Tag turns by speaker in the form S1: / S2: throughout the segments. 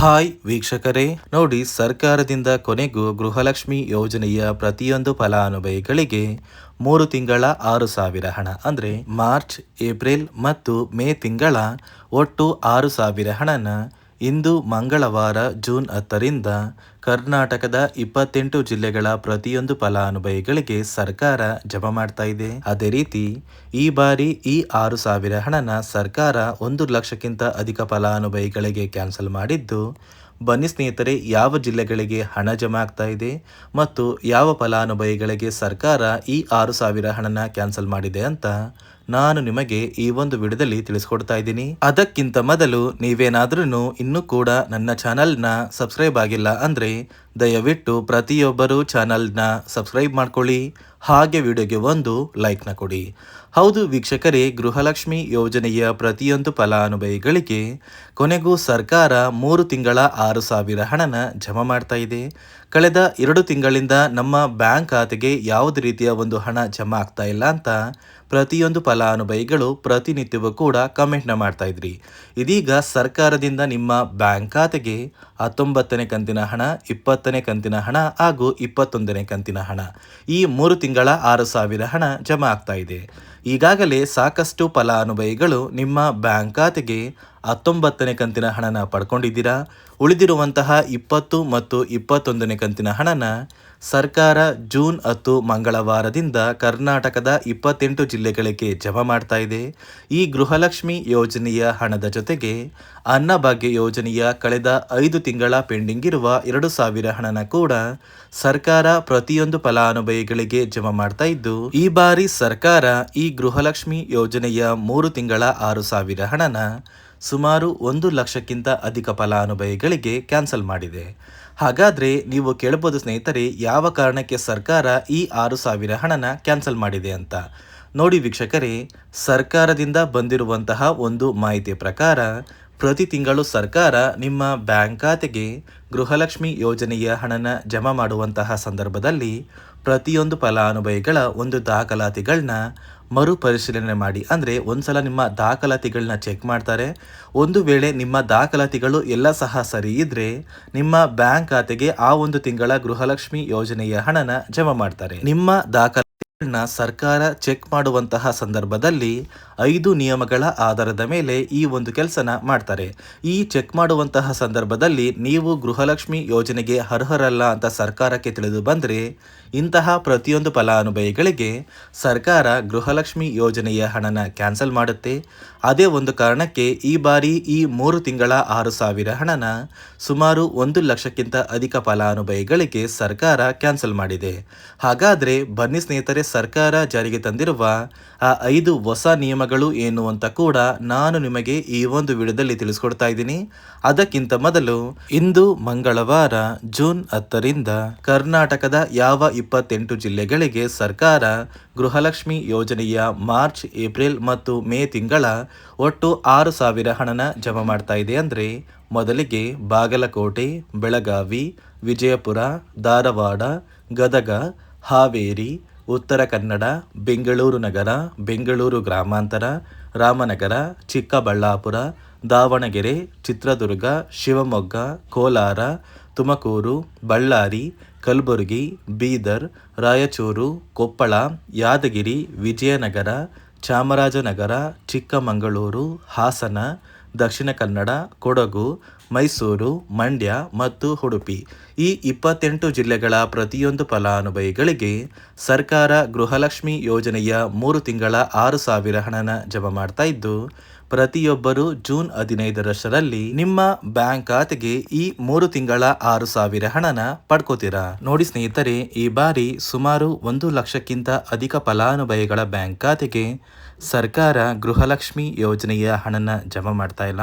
S1: Hi ವೀಕ್ಷಕರೇ, ನೋಡಿ ಸರ್ಕಾರದಿಂದ ಕೊನೆಗೂ ಗೃಹಲಕ್ಷ್ಮಿ ಯೋಜನೆಯ ಪ್ರತಿಯೊಂದು ಫಲಾನುಭವಿಗಳಿಗೆ ಮೂರು ತಿಂಗಳ ಆರು ಸಾವಿರ ಹಣ. ಅಂದರೆ ಮಾರ್ಚ್, ಏಪ್ರಿಲ್ ಮತ್ತು ಮೇ ತಿಂಗಳ ಒಟ್ಟು ಆರು ಸಾವಿರ ಹಣನ ಇಂದು ಮಂಗಳವಾರ, ಜೂನ್ ಹತ್ತರಿಂದ ಕರ್ನಾಟಕದ ಇಪ್ಪತ್ತೆಂಟು ಜಿಲ್ಲೆಗಳ ಪ್ರತಿಯೊಂದು ಫಲಾನುಭವಿಗಳಿಗೆ ಸರ್ಕಾರ ಜಮ ಮಾಡ್ತಾ ಇದೆ. ಅದೇ ರೀತಿ, ಈ ಬಾರಿ ಈ ಆರು ಸಾವಿರ ಹಣನ ಸರ್ಕಾರ ಒಂದು ಲಕ್ಷಕ್ಕಿಂತ ಅಧಿಕ ಫಲಾನುಭವಿಗಳಿಗೆ ಕ್ಯಾನ್ಸಲ್ ಮಾಡಿದ್ದು, ಬನ್ನಿ ಸ್ನೇಹಿತರೆ, ಯಾವ ಜಿಲ್ಲೆಗಳಿಗೆ ಹಣ ಜಮಾ ಆಗ್ತಾ ಇದೆ ಮತ್ತು ಯಾವ ಫಲಾನುಭವಿಗಳಿಗೆ ಸರ್ಕಾರ ಈ ಆರು ಸಾವಿರ ಹಣನ ಕ್ಯಾನ್ಸಲ್ ಮಾಡಿದೆ ಅಂತ ನಾನು ನಿಮಗೆ ಈ ಒಂದು ವಿಡಿಯೋದಲ್ಲಿ ತಿಳಿಸ್ಕೊಡ್ತಾ ಇದ್ದೀನಿ. ಅದಕ್ಕಿಂತ ಮೊದಲು ನೀವೇನಾದ್ರೂ ಇನ್ನೂ ಕೂಡ ನನ್ನ ಚಾನಲ್ನ ಸಬ್ಸ್ಕ್ರೈಬ್ ಆಗಿಲ್ಲ ಅಂದ್ರೆ ದಯವಿಟ್ಟು ಪ್ರತಿಯೊಬ್ಬರು ಚಾನಲ್ನ ಸಬ್ಸ್ಕ್ರೈಬ್ ಮಾಡ್ಕೊಳ್ಳಿ. ಹಾಗೆ ವಿಡಿಯೋಗೆ ಒಂದು ಲೈಕ್ನ ಕೊಡಿ. ಹೌದು ವೀಕ್ಷಕರೇ, ಗೃಹಲಕ್ಷ್ಮಿ ಯೋಜನೆಯ ಪ್ರತಿಯೊಂದು ಫಲಾನುಭವಿಗಳಿಗೆ ಕೊನೆಗೂ ಸರ್ಕಾರ ಮೂರು ತಿಂಗಳ ಆರು ಸಾವಿರ ಹಣನ ಜಮಾ ಮಾಡ್ತಾ ಇದೆ. ಕಳೆದ ಎರಡು ತಿಂಗಳಿಂದ ನಮ್ಮ ಬ್ಯಾಂಕ್ ಖಾತೆಗೆ ಯಾವುದೇ ರೀತಿಯ ಒಂದು ಹಣ ಜಮಾ ಆಗ್ತಾ ಇಲ್ಲ ಅಂತ ಪ್ರತಿಯೊಂದು ಫಲಾನುಭವಿಗಳು ಪ್ರತಿನಿತ್ಯವೂ ಕೂಡ ಕಮೆಂಟ್ನ ಮಾಡ್ತಾ ಇದ್ರಿ. ಇದೀಗ ಸರ್ಕಾರದಿಂದ ನಿಮ್ಮ ಬ್ಯಾಂಕ್ ಖಾತೆಗೆ ಹತ್ತೊಂಬತ್ತನೇ ಕಂತಿನ ಹಣ, ಇಪ್ಪತ್ತನೇ ಕಂತಿನ ಹಣ ಹಾಗೂ ಇಪ್ಪತ್ತೊಂದನೇ ಕಂತಿನ ಹಣ ಈ ಮೂರು ತಿಂಗಳ ಆರು ಸಾವಿರ ಹಣ ಜಮಾ ಆಗ್ತಾ ಇದೆ. ಈಗಾಗಲೇ ಸಾಕಷ್ಟು ಫಲಾನುಭವಿಗಳು ನಿಮ್ಮ ಬ್ಯಾಂಕ್ ಖಾತೆಗೆ ಹತ್ತೊಂಬತ್ತನೇ ಕಂತಿನ ಹಣನ ಪಡ್ಕೊಂಡಿದ್ದೀರಾ? ಉಳಿದಿರುವಂತಹ ಇಪ್ಪತ್ತು ಮತ್ತು ಇಪ್ಪತ್ತೊಂದನೇ ಕಂತಿನ ಹಣನ ಸರ್ಕಾರ ಜೂನ್ ಹತ್ತು ಮಂಗಳವಾರದಿಂದ ಕರ್ನಾಟಕದ ಇಪ್ಪತ್ತೆಂಟು ಜಿಲ್ಲೆಗಳಿಗೆ ಜಮಾ ಮಾಡ್ತಾ ಇದೆ. ಈ ಗೃಹಲಕ್ಷ್ಮಿ ಯೋಜನೆಯ ಹಣದ ಜೊತೆಗೆ ಅನ್ನಭಾಗ್ಯ ಯೋಜನೆಯ ಕಳೆದ ಐದು ತಿಂಗಳ ಪೆಂಡಿಂಗ್ ಇರುವ ಎರಡು ಸಾವಿರ ಹಣನ ಕೂಡ ಸರ್ಕಾರ ಪ್ರತಿಯೊಂದು ಫಲಾನುಭವಿಗಳಿಗೆ ಜಮಾ ಮಾಡ್ತಾ ಇದ್ದು, ಈ ಬಾರಿ ಸರ್ಕಾರ ಈ ಗೃಹಲಕ್ಷ್ಮಿ ಯೋಜನೆಯ ಮೂರು ತಿಂಗಳ ಆರು ಸಾವಿರ ಹಣನ ಸುಮಾರು ಒಂದು ಲಕ್ಷಕ್ಕಿಂತ ಅಧಿಕ ಫಲಾನುಭವಿಗಳಿಗೆ ಕ್ಯಾನ್ಸಲ್ ಮಾಡಿದೆ. ಹಾಗಾದರೆ ನೀವು ಕೇಳಬಹುದು ಸ್ನೇಹಿತರೆ, ಯಾವ ಕಾರಣಕ್ಕೆ ಸರ್ಕಾರ ಈ ಆರು ಸಾವಿರ ಹಣನ ಕ್ಯಾನ್ಸಲ್ ಮಾಡಿದೆ ಅಂತ? ನೋಡಿ ವೀಕ್ಷಕರೇ, ಸರ್ಕಾರದಿಂದ ಬಂದಿರುವಂತಹ ಒಂದು ಮಾಹಿತಿ ಪ್ರಕಾರ ಪ್ರತಿ ತಿಂಗಳು ಸರ್ಕಾರ ನಿಮ್ಮ ಬ್ಯಾಂಕ್ ಖಾತೆಗೆ ಗೃಹಲಕ್ಷ್ಮಿ ಯೋಜನೆಯ ಹಣನ ಜಮಾ ಮಾಡುವಂತಹ ಸಂದರ್ಭದಲ್ಲಿ ಪ್ರತಿಯೊಂದು ಫಲಾನುಭವಿಗಳ ಒಂದು ದಾಖಲಾತಿಗಳನ್ನ ಮರುಪರಿಶೀಲನೆ ಮಾಡಿ. ಅಂದರೆ ಒಂದ್ಸಲ ನಿಮ್ಮ ದಾಖಲಾತಿಗಳನ್ನ ಚೆಕ್ ಮಾಡ್ತಾರೆ. ಒಂದು ವೇಳೆ ನಿಮ್ಮ ದಾಖಲಾತಿಗಳು ಎಲ್ಲ ಸಹ ಸರಿ ಇದ್ರೆ ನಿಮ್ಮ ಬ್ಯಾಂಕ್ ಖಾತೆಗೆ ಆ ಒಂದು ತಿಂಗಳ ಗೃಹಲಕ್ಷ್ಮಿ ಯೋಜನೆಯ ಹಣನ ಜಮಾ ಮಾಡ್ತಾರೆ. ನಿಮ್ಮ ದಾಖಲಾತಿಗಳನ್ನ ಸರ್ಕಾರ ಚೆಕ್ ಮಾಡುವಂತಹ ಸಂದರ್ಭದಲ್ಲಿ ಐದು ನಿಯಮಗಳ ಆಧಾರದ ಮೇಲೆ ಈ ಒಂದು ಕೆಲಸನ ಮಾಡ್ತಾರೆ. ಈ ಚೆಕ್ ಮಾಡುವಂತಹ ಸಂದರ್ಭದಲ್ಲಿ ನೀವು ಗೃಹಲಕ್ಷ್ಮಿ ಯೋಜನೆಗೆ ಅರ್ಹರಲ್ಲ ಅಂತ ಸರ್ಕಾರಕ್ಕೆ ತಿಳಿದು ಬಂದರೆ ಇಂತಹ ಪ್ರತಿಯೊಂದು ಫಲಾನುಭವಿಗಳಿಗೆ ಸರ್ಕಾರ ಗೃಹಲಕ್ಷ್ಮಿ ಯೋಜನೆಯ ಹಣನ ಕ್ಯಾನ್ಸಲ್ ಮಾಡುತ್ತೆ. ಅದೇ ಒಂದು ಕಾರಣಕ್ಕೆ ಈ ಬಾರಿ ಈ ಮೂರು ತಿಂಗಳ ಆರು ಸಾವಿರ ಹಣನ ಸುಮಾರು ಒಂದು ಲಕ್ಷಕ್ಕಿಂತ ಅಧಿಕ ಫಲಾನುಭವಿಗಳಿಗೆ ಸರ್ಕಾರ ಕ್ಯಾನ್ಸಲ್ ಮಾಡಿದೆ. ಹಾಗಾದರೆ ಬನ್ನಿ ಸ್ನೇಹಿತರೆ ಸರ್ಕಾರ ಜಾರಿಗೆ ತಂದಿರುವ ಆ ಐದು ಹೊಸ ನಿಯಮಗಳು ಏನು ಅಂತ ಕೂಡ ನಾನು ನಿಮಗೆ ಈ ಒಂದು ವಿಡಿಯೋದಲ್ಲಿ ತಿಳಿಸ್ಕೊಡ್ತಾ ಇದ್ದೀನಿ. ಅದಕ್ಕಿಂತ ಮೊದಲು ಇಂದು ಮಂಗಳವಾರ ಜೂನ್ ಹತ್ತರಿಂದ ಕರ್ನಾಟಕದ ಯಾವ ಇಪ್ಪತ್ತೆಂಟು ಜಿಲ್ಲೆಗಳಿಗೆ ಸರ್ಕಾರ ಗೃಹಲಕ್ಷ್ಮಿ ಯೋಜನೆಯ ಮಾರ್ಚ್, ಏಪ್ರಿಲ್ ಮತ್ತು ಮೇ ತಿಂಗಳ ಒಟ್ಟು ಆರು ಸಾವಿರ ಹಣನ ಜಮಾ ಮಾಡ್ತಾ ಇದೆ ಅಂದರೆ ಮೊದಲಿಗೆ ಬಾಗಲಕೋಟೆ, ಬೆಳಗಾವಿ, ವಿಜಯಪುರ, ಧಾರವಾಡ, ಗದಗ, ಹಾವೇರಿ ಉತ್ತರ ಕನ್ನಡ, ಬೆಂಗಳೂರು ನಗರ, ಬೆಂಗಳೂರು ಗ್ರಾಮಾಂತರ, ರಾಮನಗರ, ಚಿಕ್ಕಬಳ್ಳಾಪುರ, ದಾವಣಗೆರೆ, ಚಿತ್ರದುರ್ಗ, ಶಿವಮೊಗ್ಗ, ಕೋಲಾರ, ತುಮಕೂರು, ಬಳ್ಳಾರಿ, ಕಲಬುರಗಿ, ಬೀದರ್, ರಾಯಚೂರು, ಕೊಪ್ಪಳ, ಯಾದಗಿರಿ, ವಿಜಯನಗರ, ಚಾಮರಾಜನಗರ, ಚಿಕ್ಕಮಗಳೂರು, ಹಾಸನ, ದಕ್ಷಿಣ ಕನ್ನಡ, ಕೊಡಗು ಮೈಸೂರು, ಮಂಡ್ಯ ಮತ್ತು ಉಡುಪಿ. ಈ ಇಪ್ಪತ್ತೆಂಟು ಜಿಲ್ಲೆಗಳ ಪ್ರತಿಯೊಂದು ಫಲಾನುಭವಿಗಳಿಗೆ ಸರ್ಕಾರ ಗೃಹಲಕ್ಷ್ಮಿ ಯೋಜನೆಯ ಮೂರು ತಿಂಗಳ ಆರು ಸಾವಿರ ಹಣನ ಜಮಾ ಮಾಡ್ತಾ ಇದ್ದು, ಪ್ರತಿಯೊಬ್ಬರು ಜೂನ್ ಹದಿನೈದರಷ್ಟರಲ್ಲಿ ನಿಮ್ಮ ಬ್ಯಾಂಕ್ ಖಾತೆಗೆ ಈ ಮೂರು ತಿಂಗಳ ಆರು ಸಾವಿರ ಹಣನ ಪಡ್ಕೋತೀರಾ? ನೋಡಿ ಸ್ನೇಹಿತರೆ, ಈ ಬಾರಿ ಸುಮಾರು ಒಂದು ಲಕ್ಷಕ್ಕಿಂತ ಅಧಿಕ ಫಲಾನುಭವಿಗಳ ಬ್ಯಾಂಕ್ ಖಾತೆಗೆ ಸರ್ಕಾರ ಗೃಹಲಕ್ಷ್ಮಿ ಯೋಜನೆಯ ಹಣನ ಜಮಾ ಮಾಡ್ತಾ ಇಲ್ಲ.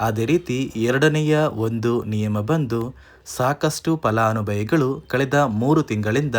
S1: ಅದೇ ರೀತಿ ಎರಡನೆಯ ಒಂದು ನಿಯಮ ಬಂದು ಸಾಕಷ್ಟು ಫಲಾನುಭವಿಗಳು ಕಳೆದ ಮೂರು ತಿಂಗಳಿಂದ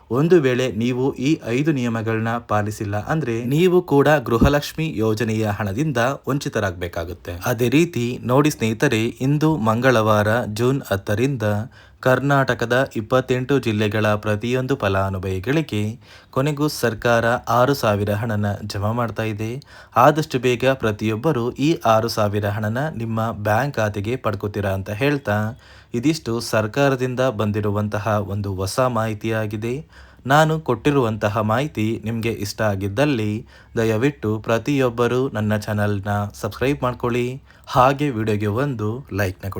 S1: ಒಂದು ವೇಳೆ ನೀವು ಈ ಐದು ನಿಯಮಗಳನ್ನ ಪಾಲಿಸಿಲ್ಲ ಅಂದ್ರೆ ನೀವು ಕೂಡ ಗೃಹಲಕ್ಷ್ಮಿ ಯೋಜನೆಯ ಹಣದಿಂದ ವಂಚಿತರಾಗಬೇಕಾಗುತ್ತೆ. ಅದೇ ರೀತಿ ನೋಡಿ ಸ್ನೇಹಿತರೆ, ಇಂದು ಮಂಗಳವಾರ ಜೂನ್ ಹತ್ತರಿಂದ ಕರ್ನಾಟಕದ ಇಪ್ಪತ್ತೆಂಟು ಜಿಲ್ಲೆಗಳ ಪ್ರತಿಯೊಂದು ಫಲಾನುಭವಿಗಳಿಗೆ ಕೊನೆಗೂ ಸರ್ಕಾರ ಆರು ಸಾವಿರ ಹಣನ ಜಮಾ ಮಾಡ್ತಾ ಇದೆ. ಆದಷ್ಟು ಬೇಗ ಪ್ರತಿಯೊಬ್ಬರು ಈ ಆರು ಸಾವಿರ ಹಣನ ನಿಮ್ಮ ಬ್ಯಾಂಕ್ ಖಾತೆಗೆ ಪಡ್ಕೋತೀರಾ ಅಂತ ಹೇಳ್ತಾ ಇದಿಷ್ಟು ಸರ್ಕಾರದಿಂದ ಬಂದಿರುವಂತಹ ಒಂದು ಹೊಸ ಮಾಹಿತಿಯಾಗಿದೆ. ನಾನು ಕೊಟ್ಟಿರುವಂತಹ ಮಾಹಿತಿ ನಿಮಗೆ ಇಷ್ಟ ಆಗಿದ್ದಲ್ಲಿ ದಯವಿಟ್ಟು ಪ್ರತಿಯೊಬ್ಬರು ನನ್ನ ಚಾನಲ್ನ ಸಬ್ಸ್ಕ್ರೈಬ್ ಮಾಡ್ಕೊಳ್ಳಿ. ಹಾಗೆ ವಿಡಿಯೋಗೆ ಒಂದು ಲೈಕ್ನ ಕೊಡಿ.